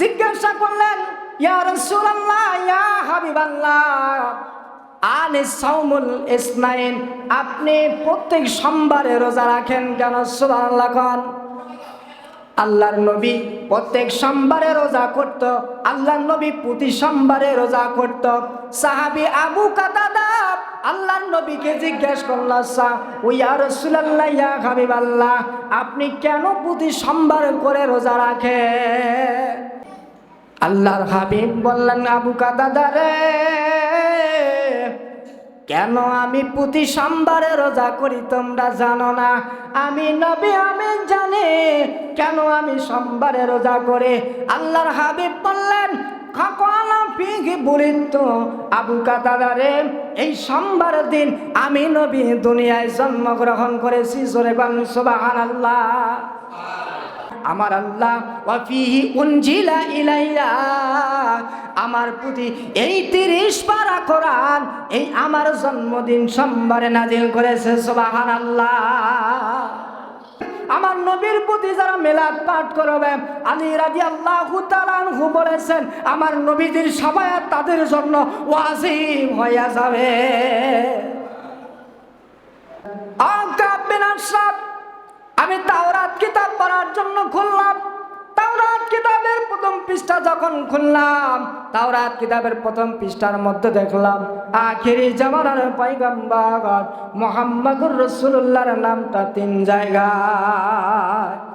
জিজ্ঞাসা করলেন ইয়া ইয়া সাউমুল আপনি প্রত্যেক সোমবারে রোজা রাখেন কেন? সুবহানাল্লাহ আল্লাহর নবী প্রত্যেক সোমবারে রোজা করত, আল্লাহর নবী প্রতি সোমবারে রোজা করত। সাহাবি আবু কাতাদা আল্লাহর নবীকে জিজ্ঞেস করল ও ইয়া রাসূলুল্লাহ, ইয়া হাবিবাল্লাহ, আপনি কেন প্রতি সোমবার করে রোজা রাখেন? আল্লাহর হাবিব বললেন, আবু কাদাদা রে কেন আমি প্রতি সোমবারে রোজা করি তোমরা জানো না? আমি নবী, আমি জানি। কেন আমি সোমবারে রোজা করে? আল্লাহর হাবিব বললেন আবু কাতাদা রে, এই সোমবার দিন আমি নবী দুনিয়ায় জন্মগ্রহণ করেছি। জোরে গান সুবহানাল্লাহ। আমার আল্লাহ ইলাইয়া। আমার প্রতি এই তিরিশ পারা কোরআন, এই আমার জন্মদিন সোমবারে নাজিল করেছে সুবাহান আল্লাহ আমার নবীর প্রতি যারা মেলাদ পাঠ করবে, আলী রাজি আল্লাহ হু বলেছেন, আমার নবীদের সবাই তাদের জন্য ওয়াজিব হয়ে যাবে। আকাবিন আশরাফ আমি তাওরাত কিতাব পড়ার জন্য খুললাম। তাওরাত কিতাবের প্রথম পৃষ্ঠা যখন খুললাম, তাওরাত কিতাবের প্রথম পৃষ্ঠার মধ্যে দেখলাম, আখেরি জামানার পয়গম্বর মোহাম্মদুর রসুল্লাহর নামটা তিন জায়গায়।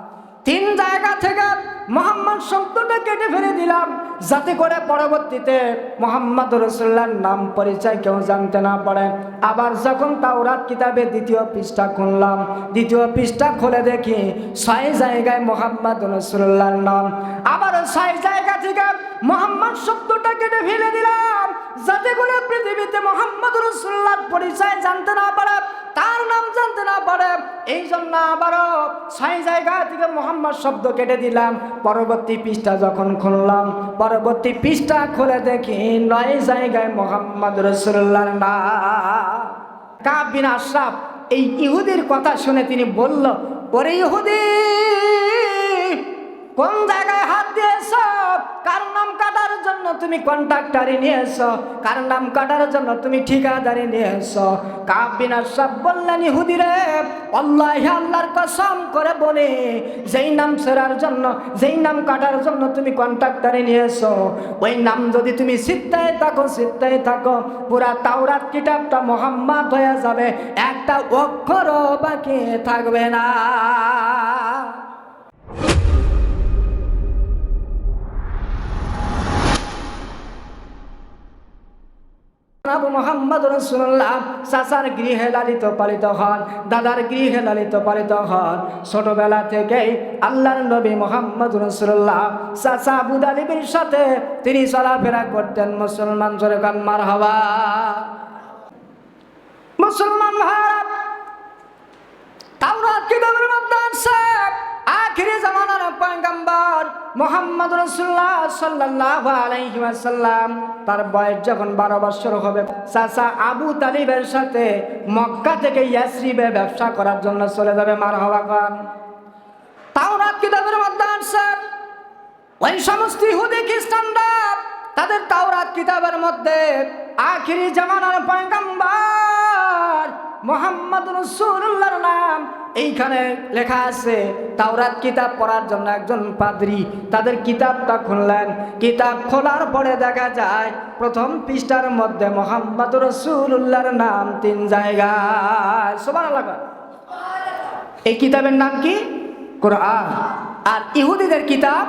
তিন জায়গা থেকে মোহাম্মদ শব্দটা কেটে ফেলে দিলাম। যাতে করে পরবর্তীতে মোহাম্মদ রসুল্লার নাম পরিচয় কেউ জানতে না পারে। আবার যখন তাওরাত কিতাবে দ্বিতীয় পৃষ্ঠা খুললাম, দ্বিতীয় পৃষ্ঠা খুলে দেখি ছয় জায়গায় মোহাম্মদ রসুল্লার নাম। আবার ছয় জায়গা থেকে মোহাম্মদ শব্দটা কেটে ফেলে দিলাম। যাতে করে পৃথিবীতে মোহাম্মদ রসুল্লার পরিচয় জানতে না পারে। তার নাম জানতে না পারে। এই জন্য আবারও ছয় জায়গা থেকে মোহাম্মদ শব্দ কেটে দিলাম। পরবর্তী পৃষ্ঠা যখন খুললাম, পরবর্তী পৃষ্ঠা খুলে দেখি নয় জায়গায় মোহাম্মদ রসুল্লাহ না। কাবিন আশরাফ এই ইহুদির কথা শুনে তিনি বলল, ওরে ইহুদি কোন জায়গায় হাত দিয়েছ? কার নাম কাটার জন্য তুমি কন্ট্রাক্টারি নিয়েছ? কার নাম কাটার জন্য তুমি ঠিকাদারি নিয়েছ? কাবিনা সব বললেন ইহুদিরে আল্লাহ আল্লাহর কসম করে বলে, যেই নাম সেরার জন্য, যেই নাম কাটার জন্য তুমি কন্ট্রাক্টারি নিয়েছ, ওই নাম যদি তুমি সিদ্ধায় থাকো সিদ্ধায় থাকো, পুরা তাওরাত কিতাবটা মোহাম্মদ হয়ে যাবে, একটা অক্ষরও বাকি থাকবে না। আবু মোহাম্মদ রসুল্লাহ চাচার গৃহে লালিত পালিত হন, দাদার গৃহে লালিত পালিত হন। ছোটবেলা থেকেই আল্লাহর নবী মোহাম্মদ রসুল্লাহ চাচা আবু দালিবের সাথে তিনি চলাফেরা করতেন মুসলমান জোরে গান মার হওয়া মুসলমান ভারত তাওরাত কিতাবের মধ্যে আছে? আখিরি মোহাম্মদ রাসূলুল্লাহ সাল্লাল্লাহু আলাইহি ওয়াসাল্লাম, তার বয়স যখন 12 বছর হবে, চাচা আবু তালিবের সাথে মক্কা থেকে ইয়াসরিবে ব্যবসা করার জন্য চলে যাবে মারহাবা খান। তাওরাত কিতাবের মধ্যে আছে, ওই সমস্ত ইহুদি খ্রিস্টানরা তাদের তাওরাত কিতাবের মধ্যে আখিরি জামানার পয়গম্বর মোহাম্মদ রসুল্লাহর নাম। এইখানে লেখা আছে, তাওরাত কিতাব পড়ার জন্য একজন পাদ্রী তাদের কিতাবটা খুললেন। কিতাব খোলার পরে দেখা যায়, প্রথম পৃষ্ঠার মধ্যে মোহাম্মদ রসুল্লাহর নাম তিন জায়গায়। সবার লাগা এই কিতাবের নাম কি? কোরআন। আর ইহুদিদের কিতাব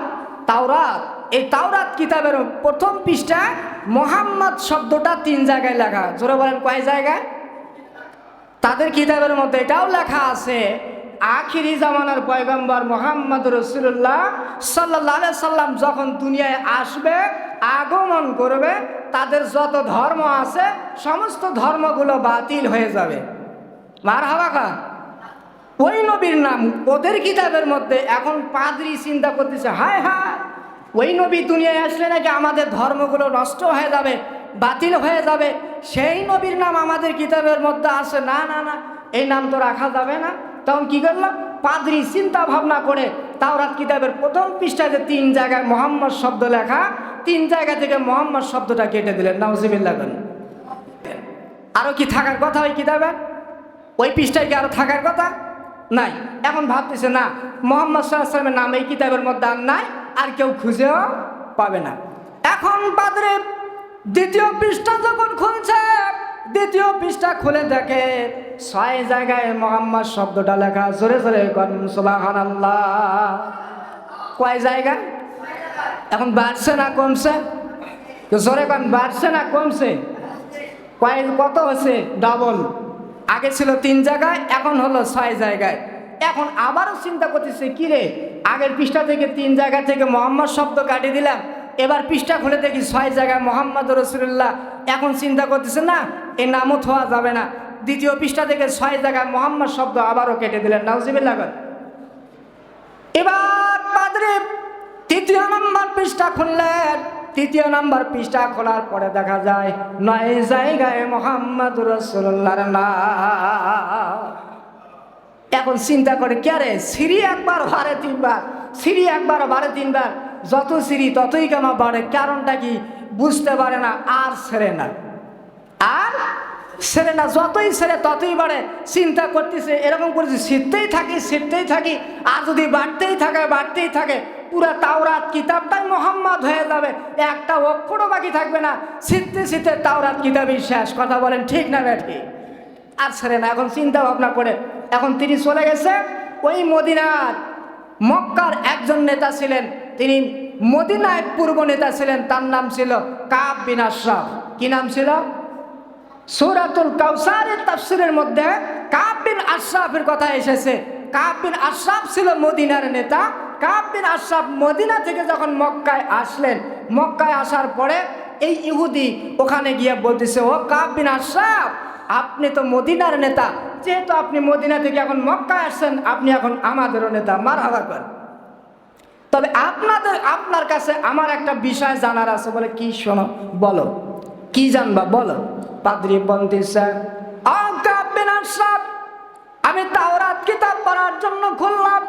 তাওরাত। এই তাওরাত কিতাবের প্রথম পৃষ্ঠায় মোহাম্মদ শব্দটা তিন জায়গায় লেখা। জোরে বলেন কয় জায়গায়? তাদের কিতাবের মধ্যে এটাও লেখা আছে, আখিরি জামানার পয়গম্বর মোহাম্মদ রসুল্লাহ সাল্লাহ সাল্লাম যখন দুনিয়ায় আসবে, আগমন করবে, তাদের যত ধর্ম আছে, সমস্ত ধর্মগুলো বাতিল হয়ে যাবে। মার হাওয়া ওই নবীর নাম, ওদের কিতাবের মধ্যে এখন পাদ্রি চিন্তা করতেছে, হায় হায়, ওই নবী দুনিয়ায় আসলে নাকি আমাদের ধর্মগুলো নষ্ট হয়ে যাবে? বাতিল হয়ে যাবে। সেই নবীর নাম আমাদের কিতাবের মধ্যে আছে। না না না, এই নাম তো রাখা যাবে না। তখন কি করল? পাদ্রি চিন্তা ভাবনা করে তাওরাত কিতাবের প্রথম পৃষ্ঠাতে তিন জায়গায় মোহাম্মদ শব্দ লেখা, তিন জায়গা থেকে মোহাম্মদ শব্দটা কেটে দিলেন। নাউজিবিল্লাহ আরও কি থাকার কথা ওই কিতাবে? ওই পৃষ্ঠায় কি আরও থাকার কথা? নাই। এখন ভাবতেছে, না, মোহাম্মদ সাল্লামের নাম এই কিতাবের মধ্যে আর নাই, আর কেউ খুঁজেও পাবে না। এখন বাদরে দ্বিতীয় পৃষ্ঠা যখন খুলছে, দ্বিতীয় পৃষ্ঠা খুলে দেখে ছয় জায়গায় মোহাম্মদ শব্দটা লেখা, জোরে জোরে সুবহানাল্লাহ। কয় জায়গায়? এখন বাড়ছে না কমছে? জোরে কন, বাড়ছে না কমছে? কয়, কত হচ্ছে? ডবল। আগে ছিল তিন জায়গায়, এখন হলো ছয় জায়গায়। এখন আবারও চিন্তা করতেছে, কি রে? আগের পৃষ্ঠা থেকে তিন জায়গা থেকে মোহাম্মদ শব্দ কাটিয়ে দিলাম এবার পৃষ্ঠা খুলে দেখি ছয় জায়গায় মোহাম্মদ রসুল্লাহ এখন চিন্তা করতেছে না, এ নামও থোয়া যাবে না। দ্বিতীয় পৃষ্ঠা থেকে ছয় জায়গায় মোহাম্মদ শব্দ আবারও কেটে দিলেন। নাউজিবিল্লাহ এবার পাদ্রে তৃতীয় নম্বর পৃষ্ঠা খুললেন। তৃতীয় নম্বর পৃষ্ঠা খোলার পরে দেখা যায়, নয় জায়গায় মোহাম্মদ রসুল্লাহর এখন চিন্তা করে, কে রে? সিঁড়ি একবার বাড়ে তিনবার, সিঁড়ি একবার বাড়ে তিনবার। যত সিঁড়ি ততই কেন বাড়ে? কারণটা কি? বুঝতে পারে না, আর ছেড়ে না। আর ছেড়ে না, যতই ছেড়ে, ততই বাড়ে। চিন্তা করতেছে, এরকম করেছে শিখতেই থাকি শিখতেই থাকি, আর যদি বাড়তেই থাকে বাড়তেই থাকে, পুরা তাওরাত কিতাবটাই মোহাম্মদ হয়ে যাবে। একটা অক্ষরও বাকি থাকবে না। শিখতে শিখতে তাওরাত কিতাবই শেষ। কথা বলেন ঠিক না ঠিক? আর ছেড়ে না, এখন চিন্তা ভাবনা করে। এখন তিনি চলে গেছে ওই মদিনার, মক্কার একজন নেতা ছিলেন। তিনি মদিনায় পূর্ব নেতা ছিলেন, তার নাম ছিল কাব বিন আশরাফ। কি নাম ছিল? সৌরাতুল কাউসারের তাফসিরের মধ্যে কাব বিন আশরাফের কথা এসেছে। কাব বিন আশরাফ ছিল মদিনার নেতা। কাব বিন আশরাফ মদিনা থেকে যখন মক্কায় আসলেন, মক্কায় আসার পরে এই ইহুদি ওখানে গিয়ে বলতেছে, ও কাব বিন আশরাফ, আপনি তো মদিনার নেতা। যেহেতু আপনি মদিনা থেকে এখন মক্কায় আসছেন, আপনি এখন আমাদেরও নেতা। মার হাবা করেন। তবে আপনাদের, আপনার কাছে আমার একটা বিষয় জানার আছে বলে কি শোনো, বলো। কি জানবা, বলো। পাদ্রি বন্দিসা আমি তাওরাত কিতাব পড়ার জন্য খুললাম।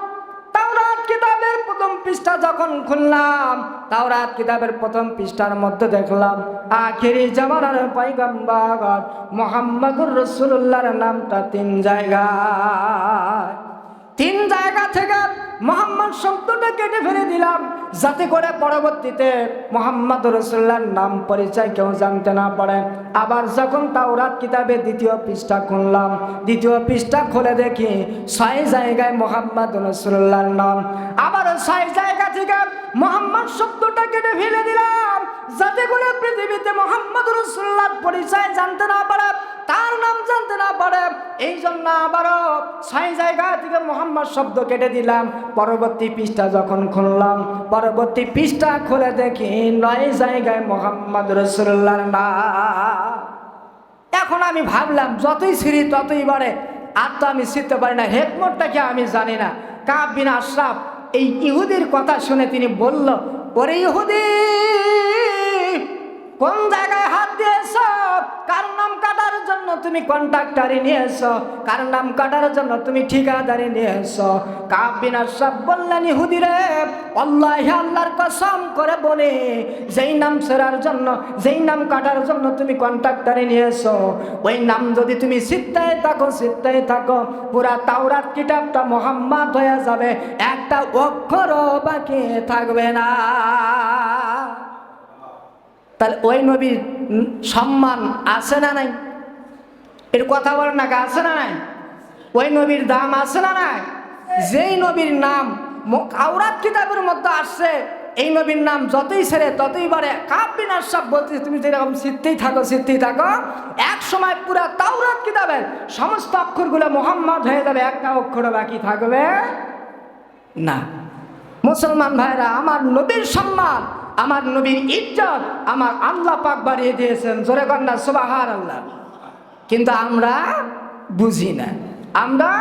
তাওরাত কিতাবের প্রথম পৃষ্ঠা যখন খুললাম, তাওরাত কিতাবের প্রথম পৃষ্ঠার মধ্যে দেখলাম, আখেরি জামানার পাইগাম্বার মোহাম্মদুর রসুল্লাহর নামটা তিন জায়গায়। তিন জায়গা থেকে মোহাম্মদ শব্দটা কেটে ফেলে দিলাম, যাতে করে পরবর্তীতে মোহাম্মদ রসুল্লার নাম পরিচয় কেউ জানতে না পারে। আবার যখন তাওরাত কিতাবে দ্বিতীয় পৃষ্ঠা খুললাম, দ্বিতীয় পৃষ্ঠা খুলে দেখি ছয় জায়গায় মোহাম্মদ রসুল্লার নাম। আবার ছয় জায়গা থেকে মোহাম্মদ শব্দটা কেটে ফেলে দিলাম। যাতে করে পৃথিবীতে মোহাম্মদ রসুল্লার পরিচয় জানতে না পারে, তার নাম জানতে না পারে এই জন্য আবারও ছয় জায়গা থেকে মোহাম্মদ শব্দ কেটে দিলাম। পরবর্তী পৃষ্ঠা যখন খুললাম, পরবর্তী পৃষ্ঠা খুলে দেখি নয় জায়গায় মোহাম্মদ রসুল্লার না এখন আমি ভাবলাম, যতই সিঁড়ি ততই বাড়ে, আর তো আমি শিখতে পারি না হেকমতটাকে আমি জানি না। কাব বিন আশরাফ এই ইহুদির কথা শুনে তিনি বলল, ওরে ইহুদি! কোন জায়গায় হাত দিয়েছ? কার নাম কাটার জন্য তুমি কন্ট্রাক্টারি নিয়েছ? কার নাম কাটার জন্য তুমি ঠিকাদারি নিয়েছ? কাবিন সব বললেন ইহুদিরে আল্লাহ আল্লাহর কসম করে বলে, যেই নাম সেরার জন্য, যেই নাম কাটার জন্য তুমি কন্ট্রাক্টারি নিয়েছ, ওই নাম যদি তুমি সিদ্ধায় থাকো সিদ্ধায় থাকো, পুরা তাওরাত কিতাবটা মোহাম্মদ হয়ে যাবে, একটা অক্ষরও বাকি থাকবে না। তাহলে ওই নবীর সম্মান আছে না নাই? এর কথা বলেন না আছে না নাই? ওই নবীর দাম আছে না নাই? যেই নবীর নাম আওরাত কিতাবের মধ্যে আসছে, এই নবীর নাম যতই ছেড়ে, ততই বাড়ে। কাবিন আশাব বলতে তুমি যেরকম সিদ্ধেই থাকো সিদ্ধেই থাকো, এক সময় পুরা তাওরাত কিতাবের সমস্ত অক্ষরগুলো মোহাম্মদ হয়ে যাবে, একটা অক্ষরও বাকি থাকবে না। মুসলমান ভাইরা, আমার নবীর সম্মান আমার নবীর ইজ্জত আমার আল্লাহ পাক বাড়িয়ে দিয়েছেন। জোরে কন্যা সুবাহার আল্লাহ কিন্তু আমরা বুঝি না। আমরা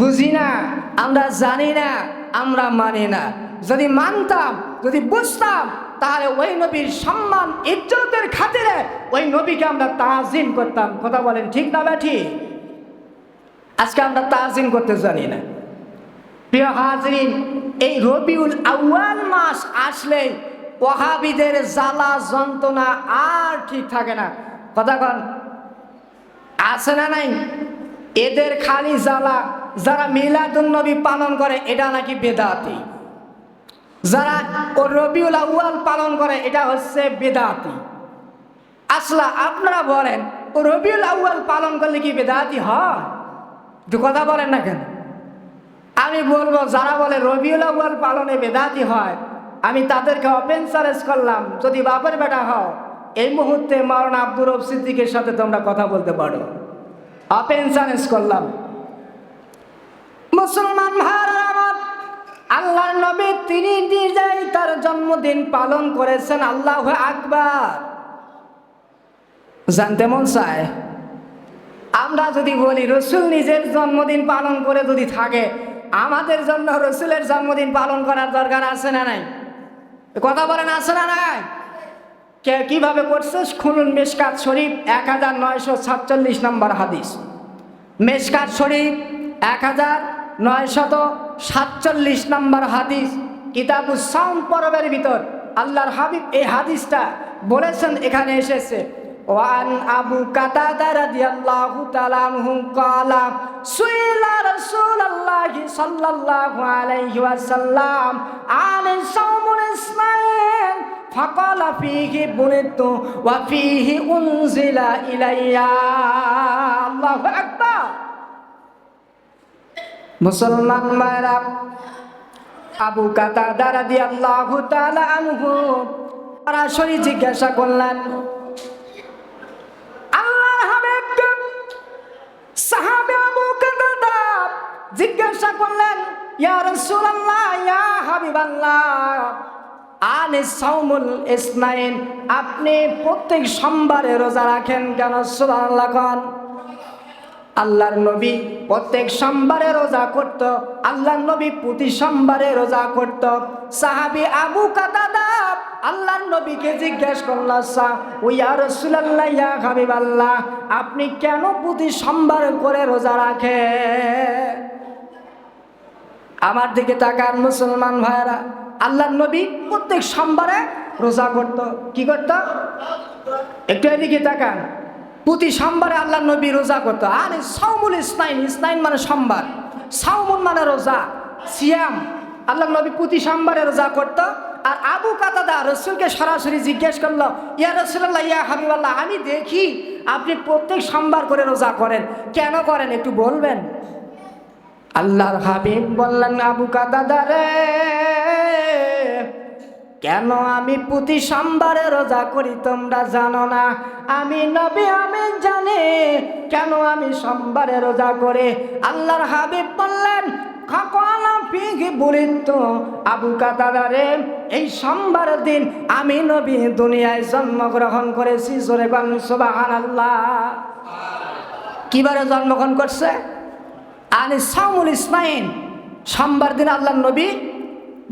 বুঝি না, আমরা জানি না, আমরা মানি না। যদি মানতাম, যদি বুঝতাম, তাহলে ওই নবীর সম্মান, ইজ্জতের খাতিরে ওই নবীকে আমরা তাজিম করতাম। কথা বলেন ঠিক না ব্যাঠি? আজকে আমরা তাজিম করতে জানি না। প্রিয় হাজরিন, এই রবিউল আউয়াল মাস আসলে ওয়াহাবিদের জ্বালা যন্ত্রণা আর ঠিক থাকে না। কথা কন, আছে না নাই? এদের খালি জ্বালা, যারা মিলাদুন্নবী পালন করে, এটা নাকি বেদাতি? যারা ও রবিউল আউয়াল পালন করে, এটা হচ্ছে বেদাতি। আসলা, আপনারা বলেন, ও রবিউল আউয়াল পালন করলে কি বেদাতি একটু কথা বলেন না কেন? আমি বলব, যারা বলে রবিউল আউয়াল পালনে বেদাতি হয় তাদেরকে ওপেন চ্যালেঞ্জ করলাম, যদি বাপের বেটা হও, এই মুহূর্তে মাওলানা আব্দুর রব সিদ্দিকের সাথে তোমরা কথা বলতে পারো। ওপেন চ্যালেঞ্জ করলাম। মুসলমান আল্লাহর নবী তিনি নিজেই তার জন্মদিন পালন করেছেন, আল্লাহ আকবার। জানতে মন চায়? আমরা যদি বলি, রসুল নিজের জন্মদিন পালন করে যদি থাকে, আমাদের জন্য রসুলের জন্মদিন পালন করার দরকার আছে না নাই? কথা বলেন না নাই? কে কীভাবে করছে? খুনুন মেশকাত শরীফ, এক হাজার নয়শো সাতচল্লিশ নম্বর হাদিস। মেশকাত শরীফ, এক হাজার নয়শত সাতচল্লিশ নম্বর হাদিস। কিতাবুস সাউন্ড পরবের ভিতর আল্লাহর হাবিব এই হাদিসটা বলেছেন, এখানে এসেছে। ওয়ান আবু কাতাদা রাদিয়াল্লাহু তাআলা আনহু ক্বালা সুইলা রাসূলুল্লাহি সাল্লাল্লাহু আলাইহি ওয়াসাল্লাম আন সাওমুল ইসমাইল فقال فيه بنت وفيه أنزل إلي الله أكبر মুসলমান মায়েরা আবু কাতাদা রাদিয়াল্লাহু তাআলা আনহু সরাসরি জিজ্ঞাসা করলেন জিজ্ঞাসা করলেন আপনি প্রত্যেক সোমবারে রোজা রাখেন কেন? সুবহানাল্লাহ আল্লাহর নবী প্রত্যেক সোমবারে রোজা করত, আল্লাহর নবী প্রতি সোমবারে রোজা করত। সাহাবি আবু কাতাদা আল্লাহর নবীকে জিজ্ঞেস করল, সা, ও রাসূলুল্লাহ, ইয়া হাবিবাল্লাহ, আপনি কেন প্রতি সোমবার করে রোজা রাখেন? আমার দিকে তাকান মুসলমান ভাইরা আল্লাহর নবী প্রত্যেক সোমবারে রোজা করত। কি করত? একটু এদিকে তাকান। প্রতি সোমবারে আল্লাহ নবী রোজা করতো। আর সাউমুল ইসনাইন ইসনাইন মানে সোমবার। সাউমুন মানে রোজা, সিয়াম। আল্লাহ নবী প্রতি সোমবারে রোজা করতো। আর আবু কাতাদা রসুলকে সরাসরি জিজ্ঞেস করল, ইয়া রসুল্লাহ ইয়া হাবিবাল্লাহ, আমি দেখি আপনি প্রত্যেক সোমবার করে রোজা করেন। কেন করেন একটু বলবেন? আল্লাহর হাবিব বললেন, আবু কাতাদা রে, কেন আমি প্রতি সোমবারে রোজা করি তোমরা জানো না? আমি নবী, আমি জানি কেন আমি সোমবারে রোজা করে। আল্লাহর হাবিব বললেন আবু কাতাদারে এই সোমবার দিন আমি নবী দুনিয়ায় জন্মগ্রহণ করেছি, জোরে সুবাহান আল্লাহ কিবারে জন্মগ্রহণ করছে? আনি সাউমুল ইসমাইন সোমবার দিন আল্লাহ নবী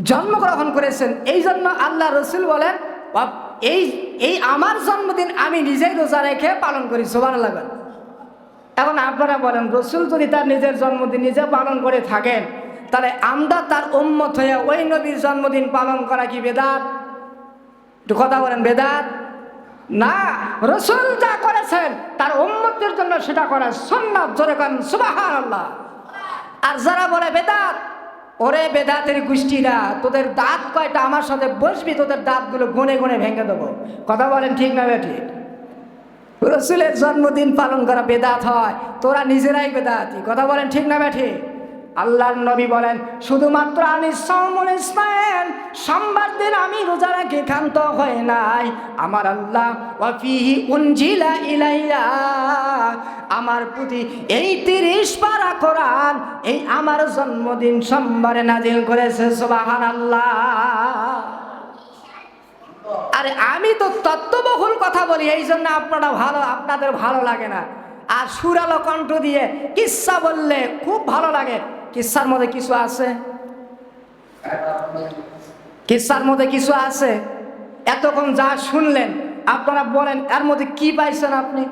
জন্মগ্রহণ করেছেন। এই জন্য আল্লাহ রসুল বলেন "বাপ- এই এই আমার জন্মদিন আমি নিজেই রোজা রেখে পালন করি সোবান লাগান এখন আপনারা বলেন, রসুল যদি তার নিজের জন্মদিন নিজে পালন করে থাকেন, তাহলে আমরা তার উম্মত হয়ে ওই নবীর জন্মদিন পালন করা কি বেদাত? একটু কথা বলেন, বেদাত? না, রসুল যা করেছেন, তার উম্মতের জন্য সেটা করা সন্ন্যাত জোরে করেন সুবাহান আল্লাহ আর যারা বলে, বেদাত? ওরে বেদাতের গোষ্ঠীরা, তোদের দাঁত কয়টা? আমার সাথে বসবি, তোদের দাঁতগুলো গুনে গুনে ভেঙে দেবো। কথা বলেন ঠিক না ঠিক রসুলের জন্মদিন পালন করা বেদাত হয়, তোরা নিজেরাই বেদাতি। কথা বলেন ঠিক না ব্যাঠি আল্লাহর নবী বলেন, শুধুমাত্র আমি ইসমাইল, সোমবার দিন আমি রোজা রাখি, ক্ষান্ত হয় নাই। আমার আল্লাহ ইলাইয়া। আমার প্রতি এই তিরিশ পারা কোরআন, এই আমার জন্মদিন সোমবারে নাজিল করেছে সুবাহান আল্লাহ আরে আমি তো তত্ত্ববহুল কথা বলি, এই জন্য আপনারা ভালো, আপনাদের ভালো লাগে না। আর সুরালো কণ্ঠ দিয়ে কিচ্ছা বললে খুব ভালো লাগে। কিচ্ছার মধ্যে কিছু আছে? কিসার মধ্যে কিছু আছে? এতক্ষণ যা শুনলেন, আপনারা বলেন, এর মধ্যে কি পাইছেন আপনি?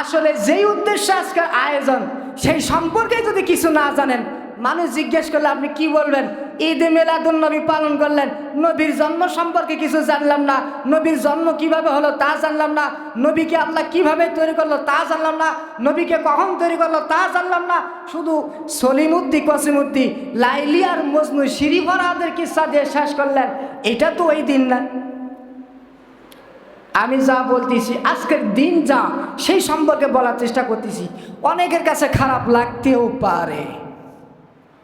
আসলে যেই উদ্দেশ্যে আজকের আয়োজন, সেই সম্পর্কে যদি কিছু না জানেন মানুষ জিজ্ঞেস করলে, আপনি কি বলবেন? ঈদে মেলাদুন নবী পালন করলেন। নবীর জন্ম সম্পর্কে কিছু জানলাম না। নবীর জন্ম কীভাবে হলো তা জানলাম না। নবীকে আল্লাহ কীভাবে তৈরি করল তা জানলাম না। নবীকে কখন তৈরি করল তা জানলাম না। শুধু সলিমুদ্দি কসিমুদ্দি লাইলি আর মজনু সিঁড়ি ভরাদের কিসা দিয়ে শেষ করলেন? এটা তো ওই দিন না। আমি যা বলতেছি, আজকের দিন যা, সেই সম্পর্কে বলার চেষ্টা করতেছি। অনেকের কাছে খারাপ লাগতেও পারে।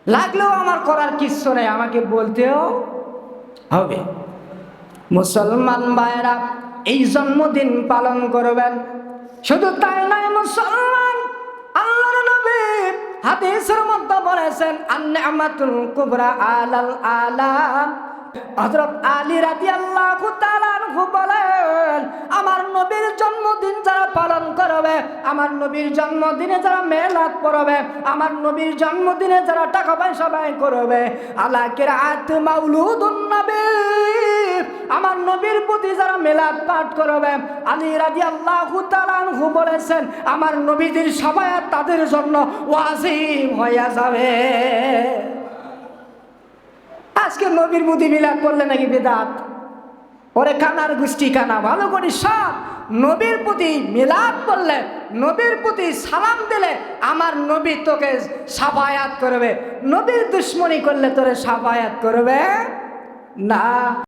লাগলেও আমার করার কিচ্ছু নেই, আমাকে বলতেও হবে। মুসলমান ভাইরা এই জন্মদিন পালন করবেন। শুধু তাই নয়, মুসলমান আল্লাহর নবী হাদিসের মধ্যে বলেছেন, আন্নামাতুল কুবরা আলাল আলাম। হযরত আলী তাআলা আনহু বলেন, আমার নবীর জন্মদিন যারা পালন করবে, আমার নবীর জন্মদিনে যারা মেলাত পড়বে, আমার নবীর জন্মদিনে যারা টাকা পয়সা ব্যয় করবে আলা কিরাত মাউলুদুন আমার নবীর প্রতি যারা মেলাদ পাঠ করবে, আলী রাদিয়াল্লাহু তাআলা আনহু বলেছেন, আমার নবীদের সবাই তাদের জন্য ওয়াজিব হয়ে যাবে। আজকে নবীর বুদ্ধি মিলাপ করলে নাকি বেদাত? ওরে কানার গোষ্ঠী কানা, ভালো করে সব নবীর প্রতি মিলাপ করলে নবীর প্রতি সালাম দিলে আমার নবী তোকে সাফায়াত করবে। নবীর দুশ্মনী করলে তোরে সাফায়াত করবে? না।